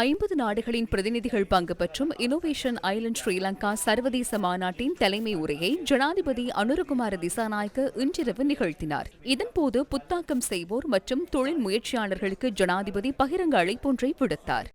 ஐம்பது நாடுகளின் பிரதிநிதிகள் பங்கு பெற்றும் இனோவேஷன் ஐலண்ட் ஸ்ரீலங்கா சர்வதேச மாநாட்டின் தலைமை உரையை ஜனாதிபதி அனுரகுமார திசாநாயக்க இன்றிரவு நிகழ்த்தினார். இதன்போது புத்தாக்கம் செய்வோர் மற்றும் தொழில் முயற்சியாளர்களுக்கு ஜனாதிபதி பகிரங்க அழைப்பொன்றை விடுத்தார்.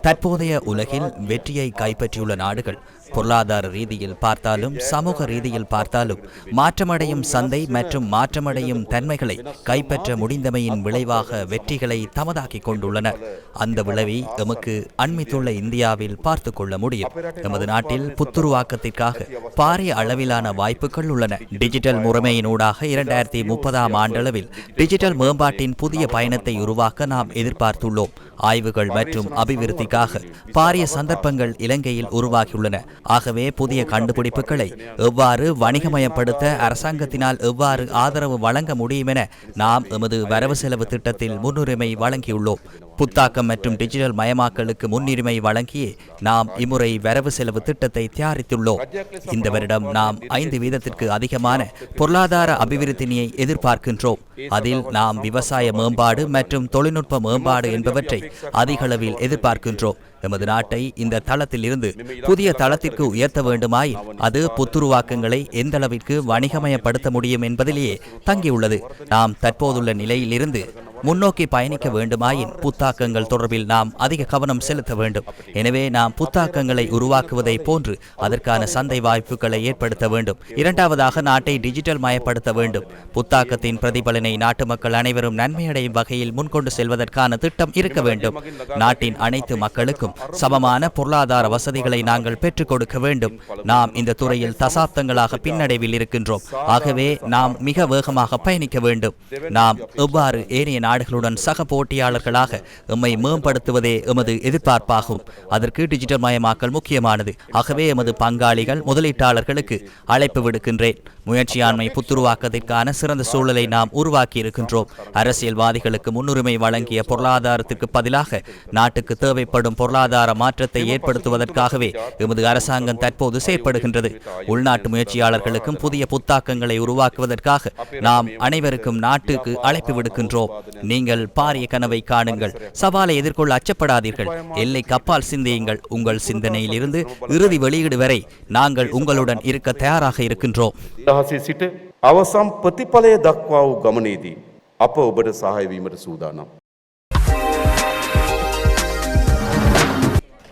தற்போதைய உலகில் வெற்றியை கைப்பற்றியுள்ள நாடுகள் பொருளாதார ரீதியில் பார்த்தாலும் சமூக ரீதியில் பார்த்தாலும் மாற்றமடையும் சந்தை மற்றும் மாற்றமடையும் தன்மைகளை கைப்பற்ற முடிந்தமையின் விளைவாக வெற்றிகளை தமதாக்கிக் கொண்டுள்ளனர் அந்த விளைவை எமக்கு அண்மித்துள்ள இந்தியாவில் பார்த்து கொள்ள முடியும். எமது நாட்டில் புத்துருவாக்கத்திற்காக பாரிய அளவிலான வாய்ப்புகள் உள்ளன. டிஜிட்டல் முறைமையினூடாக இரண்டாயிரத்தி முப்பதாம் ஆண்டளவில் டிஜிட்டல் மேம்பாட்டின் புதிய பயணத்தை உருவாக்க நாம் எதிர்பார்த்துள்ளோம். ஆய்வுகள் மற்றும் அபிவிருத்திக்காக பாரிய சந்தர்ப்பங்கள் இலங்கையில் உருவாகியுள்ளன. ஆகவே புதிய கண்டுபிடிப்புகளை எவ்வாறு வணிகமயப்படுத்த அரசாங்கத்தினால் எவ்வாறு ஆதரவு வழங்க முடியும் என நாம் எமது வரவு செலவு திட்டத்தில் முன்னுரிமை வழங்கியுள்ளோம். புத்தாக்கம் மற்றும் டிஜிட்டல் மயமாக்கலுக்கு முன்னுரிமை வழங்கி நாம் இம்முறை வரவு செலவு திட்டத்தை தயாரித்துள்ளோம். இந்த வருடம் நாம் ஐந்து வீதத்திற்கு அதிகமான பொருளாதார அபிவிருத்தினியை எதிர்பார்க்கின்றோம். அதில் நாம் விவசாய மேம்பாடு மற்றும் தொழில்நுட்ப மேம்பாடு என்பவற்றை அதிகளவில் எதிர்பார்க்கின்றோம். எமது நாட்டை இந்த தளத்தில் இருந்து புதிய தளத்திற்கு உயர்த்த வேண்டுமாயில் அது புத்துருவாக்கங்களை எந்த அளவிற்கு வணிகமயப்படுத்த முடியும் என்பதிலேயே தங்கியுள்ளது. நாம் தற்போதுள்ள நிலையிலிருந்து முன்னோக்கி பயணிக்க வேண்டுமாயின் புத்தாக்கங்கள் தொடர்பில் நாம் அதிக கவனம் செலுத்த வேண்டும். எனவே நாம் புத்தாக்கங்களை உருவாக்குவதை போன்று அதற்கான சந்தை வாய்ப்புகளை ஏற்படுத்த வேண்டும். இரண்டாவதாக நாட்டை டிஜிட்டல் மயப்படுத்த வேண்டும். புத்தாக்கத்தின் பிரதிபலனை நாட்டு மக்கள் அனைவரும் நன்மையடையும் வகையில் முன்கொண்டு செல்வதற்கான திட்டம் இருக்க வேண்டும். நாட்டின் அனைத்து மக்களுக்கும் சமமான பொருளாதார வசதிகளை நாங்கள் பெற்றுக் கொடுக்க வேண்டும். நாம் இந்த துறையில் தசாப்தங்களாக பின்னடைவில் இருக்கின்றோம். ஆகவே நாம் மிக வேகமாக பயணிக்க வேண்டும். நாம் எவ்வாறு ஏனைய நாடுகளுடன் சக போட்டியாளர்களாக எம்மை மேம்படுத்துவதே எமது எதிர்பார்ப்பாகும். அதற்கு டிஜிட்டல் மயமாக்கல் முக்கியமானது. ஆகவே எமது பங்காளிகள் முதலீட்டாளர்களுக்கு அழைப்பு விடுக்கின்றேன். முயற்சியாண்மை புத்துருவாக்கத்திற்கான சிறந்த சூழலை நாம் உருவாக்கி இருக்கின்றோம் அரசியல்வாதிகளுக்கு முன்னுரிமை வழங்கிய பொருளாதாரத்திற்கு பதிலாக நாட்டுக்கு தேவைப்படும் பொருளாதார மாற்றத்தை ஏற்படுத்துவதற்காகவே எமது அரசாங்கம் தற்போது செயற்படுகின்றது. உள்நாட்டு முயற்சியாளர்களுக்கும் புதிய புத்தாக்கங்களை உருவாக்குவதற்காக நாம் அனைவருக்கும் நாட்டுக்கு அழைப்பு விடுக்கின்றோம். நீங்கள் பாரிய கனவை காணுங்கள் சவாலை எதிர்கொள்ள அச்சப்படாதீர்கள் எல்லை கப்பால் சிந்தியுங்கள் உங்கள் சிந்தனையிலிருந்து இறுதி வெளியீடு வரை நாங்கள் உங்களுடன் இருக்க தயாராக இருக்கின்றோம் දහසේ සිට අවසම් ප්‍රතිඵලය දක්වා වූ ගමනේදී අප ඔබට සහයවීමට සූදානම්.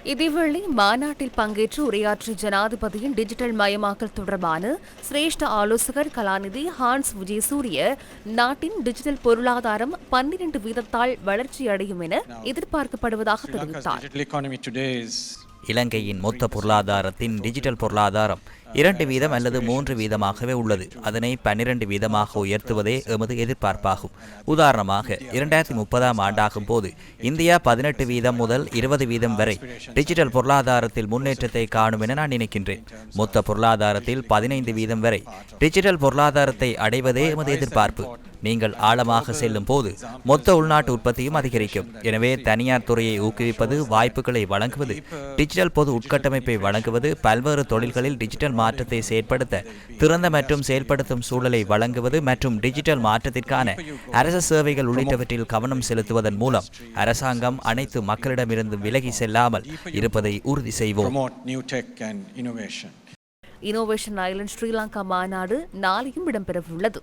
இதேவேளை மாநாட்டில் பங்கேற்று உரையாற்றிய ஜனாதிபதியின் டிஜிட்டல் மயமாக்கல் தொடர்பான சிரேஷ்ட ஆலோசகர் கலாநிதி ஹான்ஸ் விஜயசூரிய நாட்டின் டிஜிட்டல் பொருளாதாரம் பன்னிரண்டு வீதத்தால் வளர்ச்சியடையும் என எதிர்பார்க்கப்படுவதாக தெரிவித்தார். இலங்கையின் மொத்த பொருளாதாரத்தின் டிஜிட்டல் பொருளாதாரம் இரண்டு வீதம் அல்லது மூன்று வீதமாகவே உள்ளது. அதனை பன்னிரண்டு வீதமாக உயர்த்துவதே எமது எதிர்பார்ப்பாகும். உதாரணமாக இரண்டாயிரத்தி முப்பதாம் ஆண்டாகும் போது இந்தியா பதினெட்டு வீதம் முதல் இருபது வீதம் வரை டிஜிட்டல் பொருளாதாரத்தில் முன்னேற்றத்தை காணும் என நான் நினைக்கின்றேன். மொத்த பொருளாதாரத்தில் பதினைந்து வீதம் வரை டிஜிட்டல் பொருளாதாரத்தை அடைவதே எமது எதிர்பார்ப்பு. நீங்கள் ஆழமாக செல்லும் போது மொத்த உள்நாட்டு உற்பத்தியும் அதிகரிக்கும். எனவே தனியார் துறையை ஊக்குவிப்பது வாய்ப்புகளை வழங்குவது டிஜிட்டல் பொது உட்கட்டமைப்பை வழங்குவது பல்வேறு தொழில்களில் டிஜிட்டல் மாற்றத்தை செயற்படுத்த திறந்த மற்றும் செயல்படுத்தும் சூழலை வழங்குவது மற்றும் டிஜிட்டல் மாற்றத்திற்கான அரச சேவைகள் உள்ளிட்டவற்றில் கவனம் செலுத்துவதன் மூலம் அரசாங்கம் அனைத்து மக்களிடமிருந்து விலகி செல்லாமல் இருப்பதை உறுதி செய்வோம். இன்னோவேஷன் ஐலண்ட் ஸ்ரீலங்கா மாநாடு நாளையும் இடம்பெறவுள்ளது.